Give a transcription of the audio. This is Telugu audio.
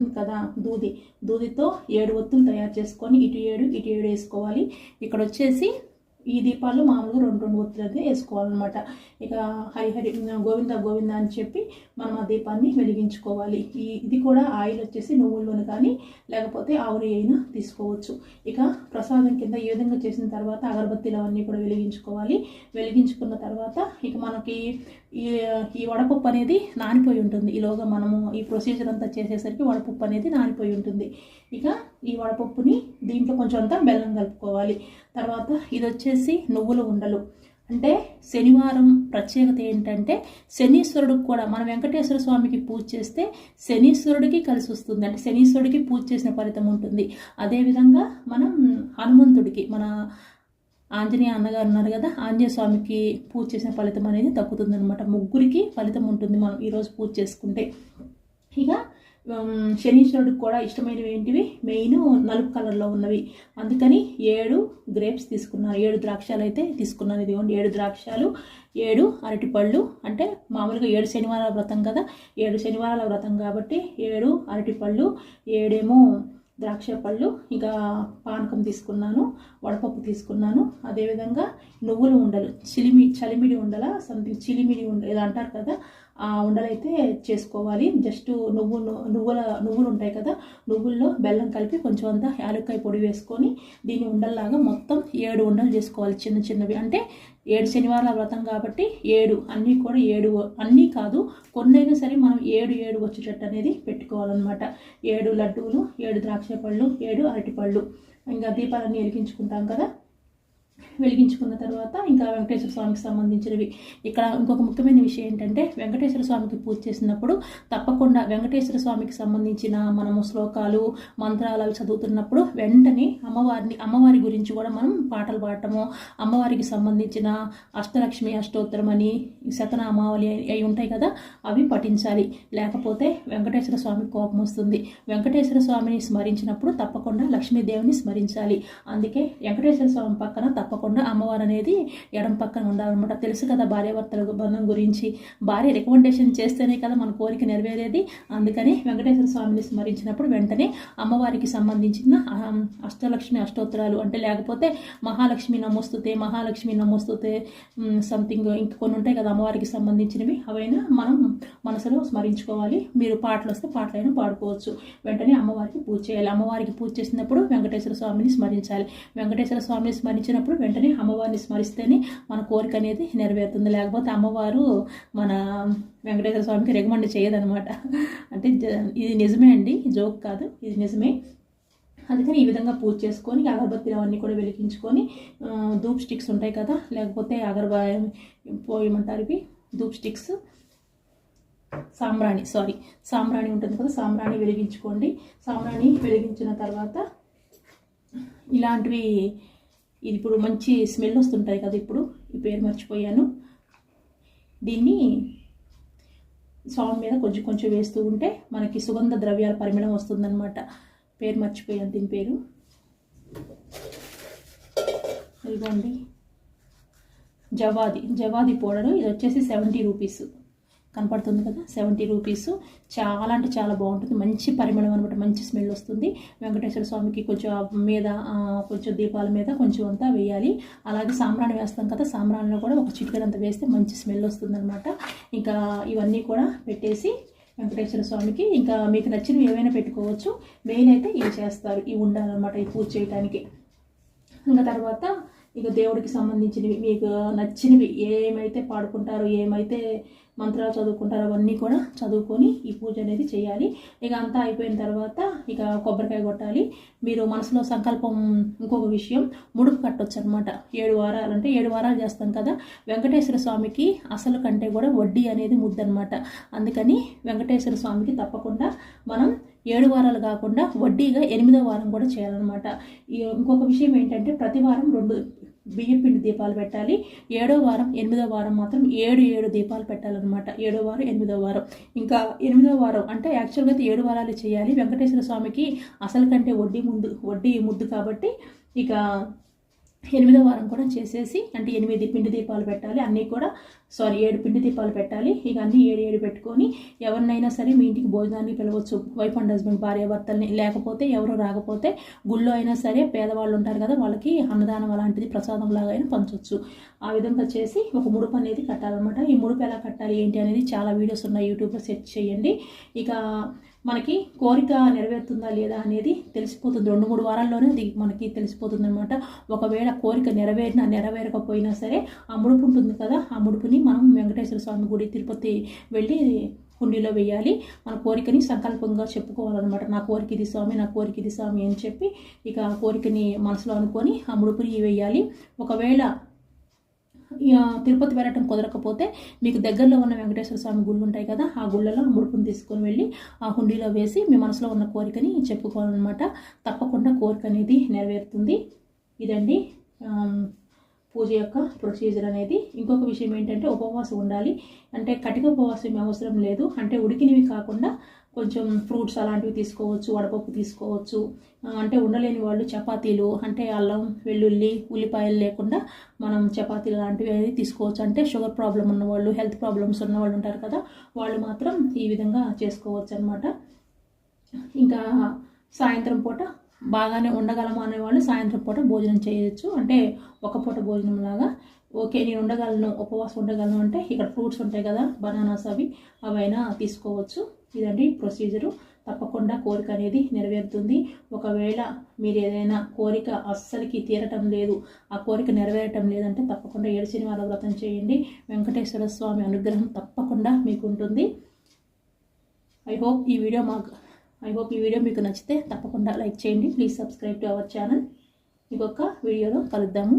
కదా? దూది. దూదితో ఏడు ఒత్తులు తయారు చేసుకొని ఇటు ఏడు ఇటు ఏడు వేసుకోవాలి. ఇక్కడ వచ్చేసి ఈ దీపాలు మామూలుగా రెండు రెండు ఒత్తులు అయితే వేసుకోవాలన్నమాట. ఇక హరిహరి గోవింద గోవింద అని చెప్పి మనం ఆ దీపాన్ని వెలిగించుకోవాలి. ఈ ఇది కూడా ఆయిల్ వచ్చేసి నువ్వుల్లోనూ కానీ లేకపోతే ఆవురి అయినా తీసుకోవచ్చు. ఇక ప్రసాదం కింద ఈ విధంగా చేసిన తర్వాత అగరబత్తీలు అవన్నీ కూడా వెలిగించుకోవాలి. వెలిగించుకున్న తర్వాత ఇక మనకి ఈ ఈ వడపప్పు అనేది నానిపోయి ఉంటుంది. ఈలోగా మనము ఈ ప్రొసీజర్ అంతా చేసేసరికి వడపప్పు అనేది నానిపోయి ఉంటుంది. ఇక ఈ వడపప్పుని దీంట్లో కొంచెం అంతా బెల్లం కలుపుకోవాలి. తర్వాత ఇది వచ్చేసి నువ్వుల ఉండలు. అంటే శనివారం ప్రత్యేకత ఏంటంటే శనీశ్వరుడికి కూడా మన వెంకటేశ్వర స్వామికి పూజ చేస్తే శనీశ్వరుడికి కలిసి వస్తుంది. అంటే శనీశ్వరుడికి పూజ చేసిన ఫలితం ఉంటుంది. అదేవిధంగా మనం హనుమంతుడికి మన ఆంజనేయ అన్నగారు ఉన్నారు కదా ఆంజనేయ స్వామికి పూజ చేసిన ఫలితం అనేది తగ్గుతుంది అనమాట ముగ్గురికి ఫలితం ఉంటుంది మనం ఈరోజు పూజ చేసుకుంటే. శనీశ్వరుడికి కూడా ఇష్టమైనవి ఏంటివి? మెయిన్ నలుపు కలర్లో ఉన్నవి. అందుకని ఏడు గ్రేప్స్ తీసుకున్నాను ఏడు ద్రాక్షాలు అయితే తీసుకున్నాను. ఇదిగోండి ఏడు ద్రాక్షాలు ఏడు అరటిపళ్ళు. అంటే మామూలుగా ఏడు శనివారాల వ్రతం కదా? ఏడు శనివారాల వ్రతం కాబట్టి ఏడు అరటిపళ్ళు ఏడేమో ద్రాక్ష పళ్ళు ఇంకా పానకం తీసుకున్నాను వడపప్పు తీసుకున్నాను. అదేవిధంగా నువ్వులు ఉండలు చిలిమి చలిమిడి ఉండల సంథింగ్ చిలిమిడి ఉండ ఇది అంటారు కదా? ఆ ఉండలైతే చేసుకోవాలి. జస్ట్ నువ్వు నువ్వుల నువ్వులు ఉంటాయి కదా నువ్వుల్లో బెల్లం కలిపి కొంచెం అంతా యాలక్కాయ పొడి వేసుకొని దీన్ని ఉండల్లాగా మొత్తం ఏడు ఉండలు చేసుకోవాలి చిన్న చిన్నవి. అంటే ఏడు శనివారాల వ్రతం కాబట్టి ఏడు అన్నీ కూడా ఏడు అన్నీ కాదు కొన్నైనా సరే మనం ఏడు ఏడు వచ్చేటట్టు అనేది పెట్టుకోవాలన్నమాట. ఏడు లడ్డూలు ఏడు ద్రాక్ష పళ్ళు ఏడు అరటిపళ్ళు ఇంకా దీపాలన్నీ వెలిగించుకుంటాం కదా. వెలిగించుకున్న తర్వాత ఇంకా వెంకటేశ్వర స్వామికి సంబంధించినవి. ఇక్కడ ఇంకొక ముఖ్యమైన విషయం ఏంటంటే వెంకటేశ్వర స్వామికి పూజ చేసినప్పుడు తప్పకుండా వెంకటేశ్వర స్వామికి సంబంధించిన మనము శ్లోకాలు మంత్రాలు అవి చదువుతున్నప్పుడు వెంటనే అమ్మవారిని అమ్మవారి గురించి కూడా మనం పాటలు పాడటము అమ్మవారికి సంబంధించిన అష్టలక్ష్మి అష్టోత్తరం అని శతనామావళి అవి ఉంటాయి కదా అవి పఠించాలి. లేకపోతే వెంకటేశ్వర స్వామి కోపం వస్తుంది. వెంకటేశ్వర స్వామిని స్మరించినప్పుడు తప్పకుండా లక్ష్మీదేవిని స్మరించాలి. అందుకే వెంకటేశ్వర స్వామి పక్కన తప్పకుండా అమ్మవారు అనేది ఎడం పక్కన ఉండాలన్నమాట. తెలుసు కదా భార్యాభర్తల బంధం గురించి. భార్య రికమెండేషన్ చేస్తేనే కదా మన కోరిక నెరవేరేది. అందుకని వెంకటేశ్వర స్వామిని స్మరించినప్పుడు వెంటనే అమ్మవారికి సంబంధించిన అష్టలక్ష్మి అష్టోత్తరాలు అంటే లేకపోతే మహాలక్ష్మి నమోస్తుతే మహాలక్ష్మి నమోస్తుతే సంథింగ్ ఇంక కొన్ని ఉంటాయి కదా అమ్మవారికి సంబంధించినవి. అవైనా మనం మనసులో స్మరించుకోవాలి. మీరు పాటలు వస్తే పాటలైనా పాడుకోవచ్చు. వెంటనే అమ్మవారికి పూజ చేయాలి. అమ్మవారికి పూజ చేసినప్పుడు వెంకటేశ్వర స్వామిని స్మరించాలి. వెంకటేశ్వర స్వామిని స్మరించినప్పుడు వెంటనే అమ్మవారిని స్మరిస్తేనే మన కోరిక అనేది నెరవేరుతుంది. లేకపోతే అమ్మవారు మన వెంకటేశ్వర స్వామికి రికమెండ్ చేయదనమాట అంటే జ- ఇది నిజమే అండి జోక్ కాదు ఇది నిజమే. అందుకని ఈ విధంగా పూజ చేసుకొని అగరబత్తిలు అవన్నీ కూడా వెలిగించుకొని ధూప్ స్టిక్స్ ఉంటాయి కదా లేకపోతే అగరబా పోయమంటారు ఇవి? ధూప్ స్టిక్స్. సాంబ్రాణి సారీ సాంబ్రాణి ఉంటుంది కదా సాంబ్రాణి వెలిగించుకోండి. సాంబ్రాణి వెలిగించిన తర్వాత ఇలాంటివి ఇది ఇప్పుడు మంచి స్మెల్ వస్తుంటాయి కదా ఇప్పుడు ఈ పేరు మర్చిపోయాను. దీన్ని స్వామి మీద కొంచెం కొంచెం వేస్తూ ఉంటే మనకి సుగంధ ద్రవ్యాల పరిమళం వస్తుందన్నమాట. పేరు మర్చిపోయాను దీని పేరు. ఇదిగోండి. జవాది జవాది పౌడరు. ఇది వచ్చేసి సెవెంటీ రూపీస్ కనపడుతుంది కదా? సెవెంటీ రూపీస్ చాలా అంటే చాలా బాగుంటుంది. మంచి పరిమళం అనమాట మంచి స్మెల్ వస్తుంది. వెంకటేశ్వర స్వామికి కొంచెం మీద కొంచెం దీపాల మీద కొంచెం అంతా వేయాలి. అలాగే సాంబ్రాణి వేస్తాం కదా సాంబ్రాణిలో కూడా ఒక చిటికెడంత వేస్తే మంచి స్మెల్ వస్తుంది అనమాట ఇంకా ఇవన్నీ కూడా పెట్టేసి వెంకటేశ్వర స్వామికి ఇంకా మీకు నచ్చినవి ఏమైనా పెట్టుకోవచ్చు. మెయిన్ అయితే ఇవి చేస్తారు? ఇవి ఉండాలన్నమాట ఈ పూజ చేయడానికి ఇంకా తర్వాత ఇక దేవుడికి సంబంధించినవి మీకు నచ్చినవి ఏమైతే పాడుకుంటారో ఏమైతే మంత్రాలు చదువుకుంటారో అవన్నీ కూడా చదువుకొని ఈ పూజ అనేది చేయాలి. ఇక అంతా అయిపోయిన తర్వాత ఇక కొబ్బరికాయ కొట్టాలి. మీరు మనసులో సంకల్పం ఇంకొక విషయం ముడుపు కట్టొచ్చు అనమాట ఏడు వారాలు అంటే ఏడు వారాలు చేస్తాం కదా. వెంకటేశ్వర స్వామికి అసలు కంటే కూడా వడ్డీ అనేది ముద్దనమాట అందుకని వెంకటేశ్వర స్వామికి తప్పకుండా మనం ఏడు వారాలు కాకుండా వడ్డీగా ఎనిమిదో వారం కూడా చేయాలన్నమాట. ఇంకొక విషయం ఏంటంటే ప్రతి వారం రెండు బియ్యం పిండి దీపాలు పెట్టాలి. ఏడో వారం ఎనిమిదో వారం మాత్రం ఏడు ఏడు దీపాలు పెట్టాలన్నమాట. ఏడో వారం ఎనిమిదో వారం. ఇంకా ఎనిమిదో వారం అంటే యాక్చువల్గా అయితే ఏడు వారాలు చేయాలి. వెంకటేశ్వర స్వామికి అసలు కంటే వడ్డీ ముందు వడ్డీ ముద్దు కాబట్టి ఇక ఎనిమిదో వారం కూడా చేసేసి అంటే ఎనిమిది పిండి దీపాలు పెట్టాలి అన్నీ కూడా సారీ ఏడు పిండి దీపాలు పెట్టాలి. ఇక అన్నీ ఏడు ఏడు పెట్టుకొని ఎవరినైనా సరే మీ ఇంటికి భోజనాన్ని పిలవచ్చు. వైఫ్ అండ్ హస్బెండ్ భార్య భర్తల్ని లేకపోతే ఎవరు రాకపోతే గుళ్ళో అయినా సరే పేదవాళ్ళు ఉంటారు కదా వాళ్ళకి అన్నదానం అలాంటిది ప్రసాదం లాగా అయినా పంచవచ్చు ఆ విధంగా చేసి ఒక ముడుపు అనేది కట్టాలన్నమాట. ఈ ముడుపు ఎలా కట్టాలి ఏంటి అనేది చాలా వీడియోస్ ఉన్నాయి యూట్యూబ్లో సెర్చ్ చేయండి. ఇక మనకి కోరిక నెరవేరుతుందా లేదా అనేది తెలిసిపోతుంది. రెండు మూడు వారాల్లోనే అది మనకి తెలిసిపోతుంది అనమాట ఒకవేళ కోరిక నెరవేరినా నెరవేరకపోయినా సరే ఆ ముడుపు ఉంటుంది కదా ఆ ముడుపుని మనం వెంకటేశ్వర స్వామి గుడి తిరుపతి వెళ్ళి హుండీలో వేయాలి. మన కోరికని సంకల్పంగా చెప్పుకోవాలన్నమాట. నా కోరిక ఇది స్వామి నా కోరిక ఇది స్వామి అని చెప్పి ఇక ఆ కోరికని మనసులో అనుకొని ఆ ముడుపుని వేయాలి. ఒకవేళ తిరుపతి వెళ్ళటం కుదరకపోతే మీకు దగ్గరలో ఉన్న వెంకటేశ్వర స్వామి గుళ్ళు ఉంటాయి కదా ఆ గుళ్ళలో ముడుపుని తీసుకొని వెళ్ళి ఆ హుండీలో వేసి మీ మనసులో ఉన్న కోరికని చెప్పుకోవాలన్నమాట. తప్పకుండా కోరిక అనేది నెరవేరుతుంది. ఇదండి పూజ యొక్క ప్రొసీజర్ అనేది. ఇంకొక విషయం ఏంటంటే ఉపవాసం ఉండాలి. అంటే కటిక ఉపవాసం అవసరం లేదు. అంటే ఉడికినవి కాకుండా కొంచెం ఫ్రూట్స్ అలాంటివి తీసుకోవచ్చు వడపప్పు తీసుకోవచ్చు. అంటే ఉండలేని వాళ్ళు చపాతీలు అంటే అల్లం వెల్లుల్లి ఉల్లిపాయలు లేకుండా మనం చపాతీలు లాంటివి అనేది తీసుకోవచ్చు. అంటే షుగర్ ప్రాబ్లం ఉన్నవాళ్ళు హెల్త్ ప్రాబ్లమ్స్ ఉన్న వాళ్ళు ఉంటారు కదా వాళ్ళు మాత్రం ఈ విధంగా చేసుకోవచ్చు అనమాట ఇంకా సాయంత్రం పూట బాగానే ఉండగలము అనేవాళ్ళు సాయంత్రం పూట భోజనం చేయొచ్చు. అంటే ఒక పూట భోజనం లాగా. ఓకే నేను ఉండగలను ఉపవాసం ఉండగలను అంటే ఇక్కడ ఫ్రూట్స్ ఉంటాయి కదా బనానాస్ అవి అవైనా తీసుకోవచ్చు. ఇదండి ప్రొసీజరు. తప్పకుండా కోరిక అనేది నెరవేరుతుంది. ఒకవేళ మీరు ఏదైనా కోరిక అస్సలకి తీరటం లేదు ఆ కోరిక నెరవేరటం లేదంటే తప్పకుండా ఏడు శనివార వ్రతం చేయండి. వెంకటేశ్వర స్వామి అనుగ్రహం తప్పకుండా మీకు ఉంటుంది. ఐ హోప్ ఈ వీడియో మాకు ఐ హోప్ ఈ వీడియో మీకు నచ్చితే తప్పకుండా లైక్ చేయండి. Please subscribe to our channel ఇంకొక వీడియోలో కలుద్దాము.